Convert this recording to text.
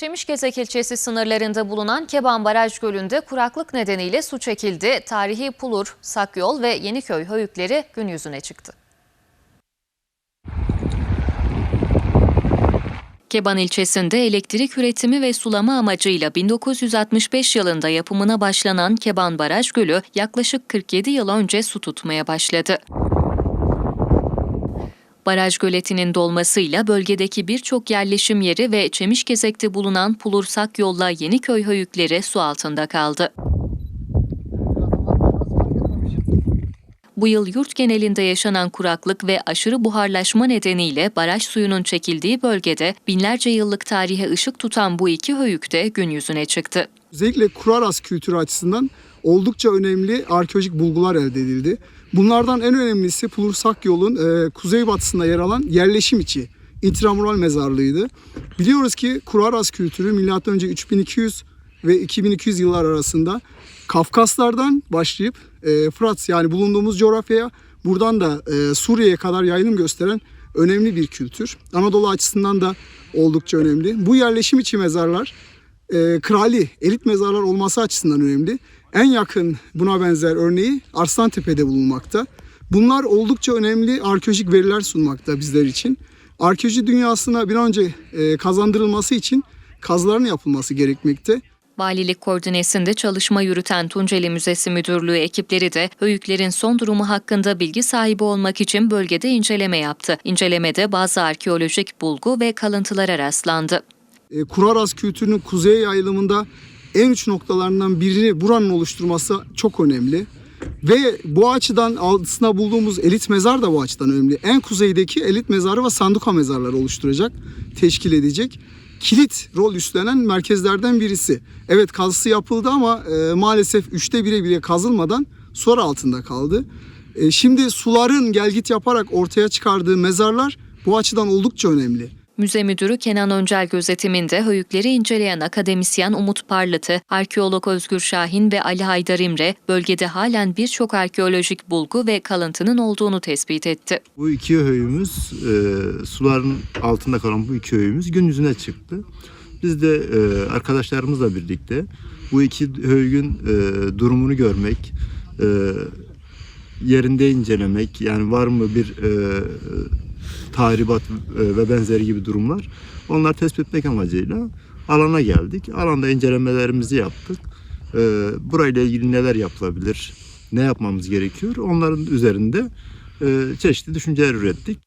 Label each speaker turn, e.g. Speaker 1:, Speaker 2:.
Speaker 1: Çemişgezek ilçesi sınırlarında bulunan Keban Baraj Gölü'nde kuraklık nedeniyle su çekildi. Tarihi Pulur, Sakyol ve Yeniköy höyükleri gün yüzüne çıktı. Keban ilçesinde elektrik üretimi ve sulama amacıyla 1965 yılında yapımına başlanan Keban Baraj Gölü yaklaşık 47 yıl önce su tutmaya başladı. Baraj göletinin dolmasıyla bölgedeki birçok yerleşim yeri ve Çemişgezek'te bulunan Pulursak yolla Yeniköy höyükleri su altında kaldı. Bu yıl yurt genelinde yaşanan kuraklık ve aşırı buharlaşma nedeniyle baraj suyunun çekildiği bölgede binlerce yıllık tarihe ışık tutan bu iki höyük de gün yüzüne çıktı.
Speaker 2: Özellikle Kuraras kültürü açısından oldukça önemli arkeolojik bulgular elde edildi. Bunlardan en önemlisi Pulursak yolun e, kuzeybatısında yer alan yerleşim içi intramural mezarlığıydı. Biliyoruz ki Kuraras kültürü M.Ö. 3200 ve 2200 yıllar arasında Kafkaslardan başlayıp e, Fırat yani bulunduğumuz coğrafyaya buradan da e, Suriye'ye kadar yayılım gösteren önemli bir kültür. Anadolu açısından da oldukça önemli. Bu yerleşim içi mezarlar e, krali, elit mezarlar olması açısından önemli. En yakın buna benzer örneği Arslantepe'de bulunmakta. Bunlar oldukça önemli arkeolojik veriler sunmakta bizler için. Arkeoloji dünyasına bir önce e, kazandırılması için kazıların yapılması gerekmekte.
Speaker 1: Valilik koordinesinde çalışma yürüten Tunceli Müzesi Müdürlüğü ekipleri de höyüklerin son durumu hakkında bilgi sahibi olmak için bölgede inceleme yaptı. İncelemede bazı arkeolojik bulgu ve kalıntılara rastlandı.
Speaker 2: E, Kuraras kültürünün kuzeye yayılımında en uç noktalarından birini buranın oluşturması çok önemli. Ve bu açıdan altısında bulduğumuz elit mezar da bu açıdan önemli. En kuzeydeki elit mezarı ve sanduka mezarları oluşturacak, teşkil edecek. Kilit rol üstlenen merkezlerden birisi. Evet kazısı yapıldı ama e, maalesef üçte bire bile kazılmadan sonra altında kaldı. E, şimdi suların gelgit yaparak ortaya çıkardığı mezarlar bu açıdan oldukça önemli.
Speaker 1: Müze Müdürü Kenan Öncel gözetiminde höyükleri inceleyen akademisyen Umut Parlatı, arkeolog Özgür Şahin ve Ali Haydar İmre bölgede halen birçok arkeolojik bulgu ve kalıntının olduğunu tespit etti.
Speaker 3: Bu iki höyümüz e, suların altında kalan bu iki höyümüz gün yüzüne çıktı. Biz de e, arkadaşlarımızla birlikte bu iki höyün e, durumunu görmek, e, yerinde incelemek, yani var mı bir e, tahribat e, ve benzeri gibi durumlar, onları tespit etmek amacıyla alana geldik. Alanda incelemelerimizi yaptık. E, burayla ilgili neler yapılabilir, ne yapmamız gerekiyor, onların üzerinde e, çeşitli düşünceler ürettik.